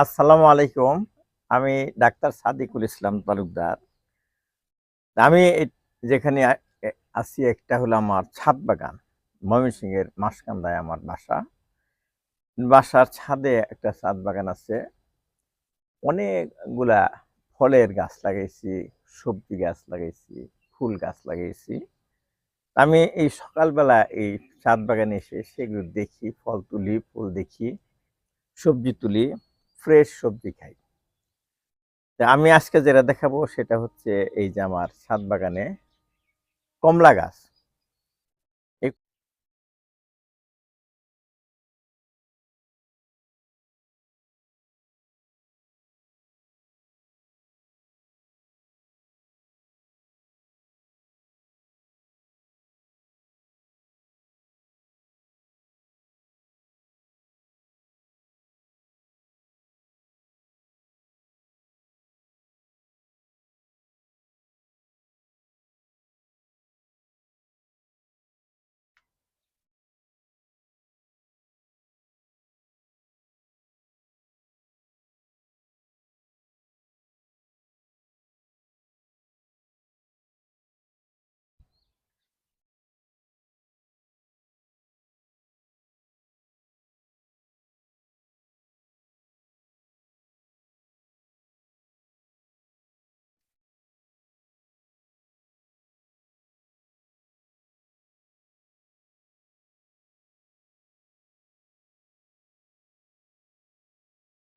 আসসালামু আলাইকুম। আমি ডাক্তার সাদিকুল ইসলাম তালুকদার। আমি যেখানে আছি একটা হলো আমার ছাদ বাগান, ময়মনসিংহের মাসকান্দায় আমার বাসা। বাসার ছাদে একটা ছাদ বাগান আছে। অনেকগুলা ফলের গাছ লাগাইছি, সবজি গাছ লাগাইছি, ফুল গাছ লাগাইছি। আমি এই সকালবেলা এই ছাদ বাগানে এসে সেগুলো দেখি, ফল তুলি, ফুল দেখি। সবজি তুলি ফ্রেশ সবজি খাই। আমি আজকে যেটা দেখাবো সেটা হচ্ছে এই যে আমার ছাদ বাগানে কমলা গাছ।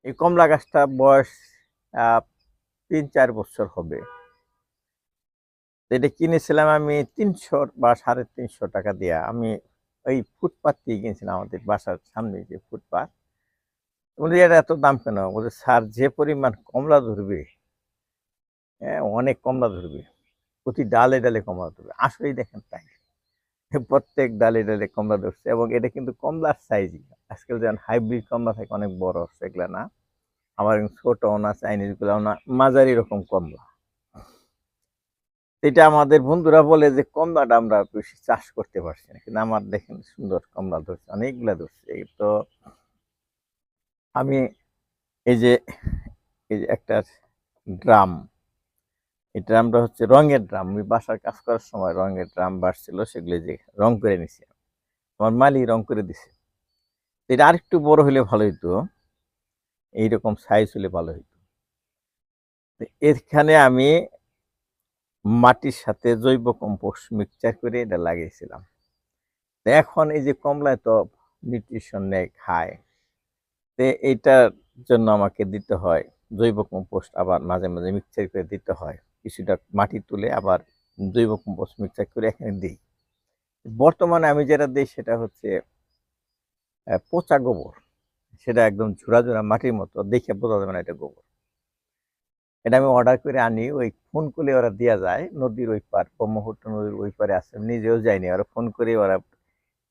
এই কমলা গাছটা বয়স তিন চার বছর হবে। এটা কিনেছিলাম আমি তিনশো বা সাড়ে তিনশো টাকা দিয়ে। আমি ওই ফুটপাত দিয়ে কিনেছিলাম আমাদের বাসার সামনে যে ফুটপাত। বলি, এটা এত দাম কেন? বলছে স্যার, যে পরিমাণ কমলা ধরবে হ্যাঁ অনেক কমলা ধরবে। প্রতি ডালে ডালে কমলা ধরবে। আসলেই দেখেন তাই। প্রত্যেক ডালে ডালে কমলা ধরছে এবং এটা কিন্তু কমলার সাইজই আজকাল যেমন হাইব্রিড কমলা থাকে, অনেক বড় সেগুলা না? আবার ছোটও না চাইনিজ গুলাও না, মাঝারি রকম কমলা। এটা আমাদের বন্ধুরা বলে যে কমলাটা আমরা বেশি চাষ করতে পারছি না, কিন্তু আমার দেখেন সুন্দর কমলা ধরছে, অনেকগুলা ধরছে। তো আমি এই যে এই যে একটা ড্রাম এই ড্রামটা হচ্ছে রঙের ড্রাম। আমি বাসার কাজ করার সময় রঙের ড্রাম বাড়ছিল সেগুলো যে রং করে নিছি আমার মালি রং করে দিছে। এটা আরেকটু বড় হলে ভালো হইতো। এইরকম সাইজ হলে ভালো হইতো। এখানে আমি মাটির সাথে জৈব কম্পোস্ট মিক্সচার করে এটা লাগিয়েছিলাম। এখন এই যে কমলায় তো নিউট্রিশন নেই খায়, তো এইটার জন্য আমাকে দিতে হয়, জৈব কম্পোস্ট আবার মাঝে মাঝে মিক্সচার করে দিতে হয়। কিছুটা মাটি তুলে আবার জৈব কম্পোস্ট মিক্সচার করে এখানে দিই। বর্তমানে আমি যেটা দিই সেটা হচ্ছে পচা গোবর। সেটা একদম ঝোড়া ঝোড়া মাটির মতো, দেখে বোঝা যাবে না এটা গোবর। এটা আমি অর্ডার করে আনি, ওই ফোন করলে ওরা দেওয়া যায়, নদীর ওই পার ব্রহ্মপুত্র নদীর ওই পারে আমি নিজেও যায়নি ওরা ফোন করে ওরা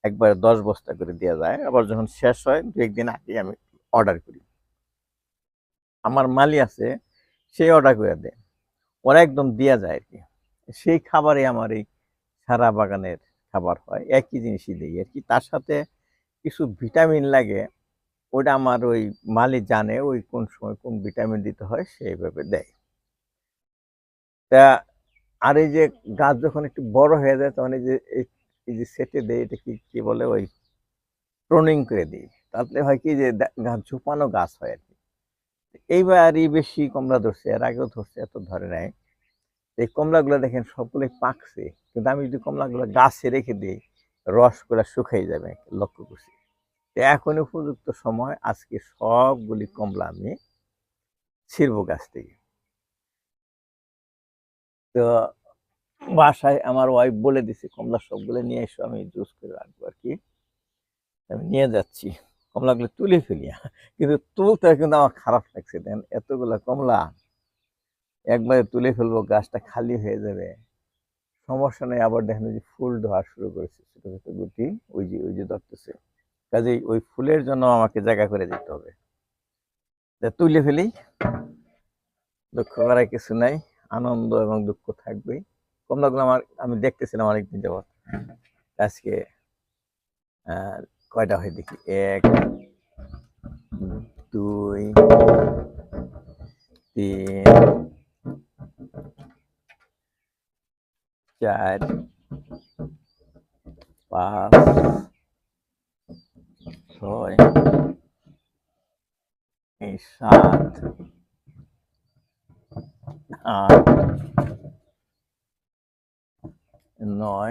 একবার দশ বস্তা করে দেওয়া যায়। আবার যখন শেষ হয়, দু একদিন আগে আমি অর্ডার করি। আমার মালি আছে সেই অর্ডার করে দেয়। ওরা একদম দেওয়া যায় আর কি সেই খাবারে আমার এই সারা বাগানের খাবার হয়, একই জিনিসই দিই আর কি তার সাথে কিছু ভিটামিন লাগে ওটা আমার ওই মালি জানে ওই কোন সময় কোন ভিটামিন দিতে হয় সেইভাবে দেয়। তা আর এই যে গাছ যখন একটু বড় হয়ে যায়, তখন এই যে এই যে সেটে দেয় এটা কি বলে ওই প্রনিং করে দিই। তাহলে হয় কি যে গাছ ঝোপানো গাছ হয় আর কি এইবারই বেশি কমলা ধরছে, এর আগেও ধরছে, এত ধরে নাই। এই কমলাগুলো দেখেন সবগুলোই পাকছে, কিন্তু আমি যদি কমলাগুলো গাছে রেখে দিই, রসগুলো শুকাই যাবে, লক্ষ্য করছি। এখন উপযুক্ত সময়, আজকে সবগুলি কমলা আমি ছিড়বো গাছ থেকে। তো বাসায় আমার ওয়াইফ বলে দিছে, কমলা সবগুলো নিয়ে এসো, আমি জুস করে রাখব আর কি আমি নিয়ে যাচ্ছি। কমলাগুলো তুলে ফেলি। কিন্তু তুলতে কিন্তু আমার খারাপ লাগছে। দেন এতগুলা কমলা, একবারে তুলে ফেলব, গাছটা খালি হয়ে যাবে। সমস্যা নেই, আবার দেখেন যে ফুল ধোয়া শুরু করেছে, ছোট ছোট গুটি, ওই যে ওই যে ধরতেছে। কাজেই ওই ফুলের জন্য আমাকে জায়গা করে দিতে হবে। তুলে ফেলি। দুঃখ করার কিছু নাই, আনন্দ এবং দুঃখ থাকবেই। কমলাগুলো আমার, আমি দেখতেছিলাম অনেকদিন যাবত আজকে কয়টা হয় দেখি এক দুই দুই তিন চার পাঁচ ছয় এই সাত আট নয়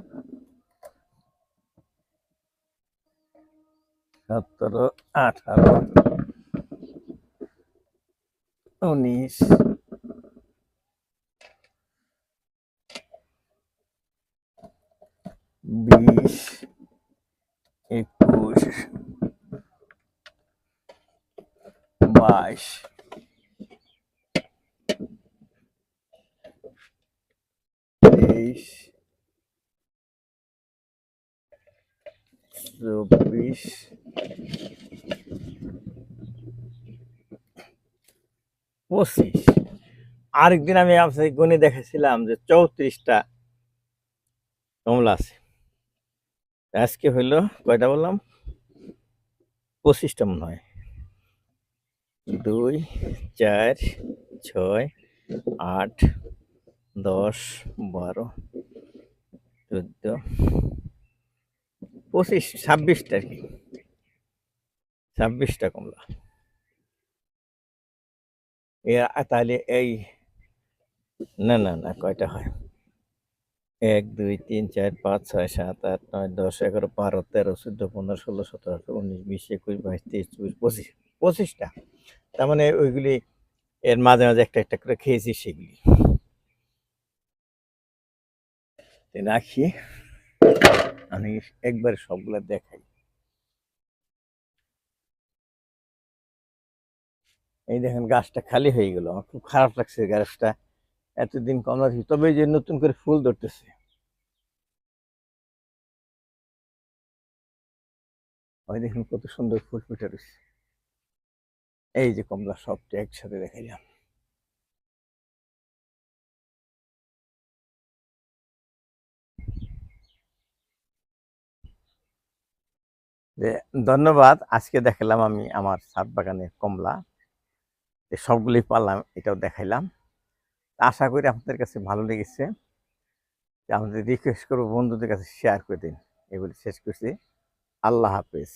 সতেরো আঠারো উনিশ বিশ একুশ বাইশ তেইশ চব্বিশ। পঁচিশ। আরেকদিন আমি আপনাকে গুনে দেখেছিলাম যে চৌত্রিশটা কমলা আছে। আজকে হইল কয়টা বললাম? পঁচিশটা মনে হয়। দুই, চার, ছয়, আট, দশ, বারো, চোদ্দ পঁচিশ, ছাব্বিশটা আর কি? ছাব্বিশটা কমলা। তাহলে এই, না না না, কয়টা হয়? এক, দুই, তিন, চার, পাঁচ, ছয়, সাত, আট, নয়, দশ, এগারো, বারো, তেরো, চোদ্দ, পনেরো, ষোলো, সতেরো, আঠারো, উনিশ, বিশ, একুশ, বাইশ, তেইশ, চব্বিশ, পঁচিশ, পঁচিশটা। তার মানে ওইগুলি এর মাঝে মাঝে একটা একটা করে খেয়েছি সেগুলি। রাখি। আমি একবার সবগুলা দেখাই। এই দেখেন গাছটা খালি হয়ে গেল, আমার খুব খারাপ লাগছে গাছটা। এতদিন কমলা ছিল, তবে যে নতুন করে ফুল ধরতেছে। ওই দেখুন কত সুন্দর ফুল ফুটে রয়েছে। এই যে কমলা সবটা একসাথে দেখাইলাম যে ধন্যবাদ, আজকে দেখালাম আমি আমার ছাদ বাগানের কমলা। যে সবগুলি পারলাম, এটাও দেখাইলাম। আশা করি আপনাদের কাছে ভালো লেগেছে। যে আমাদের রিকোয়েস্ট করব বন্ধুদের কাছে শেয়ার করে দিন। এগুলি শেষ করছি। আল্লাহ হাফেজ।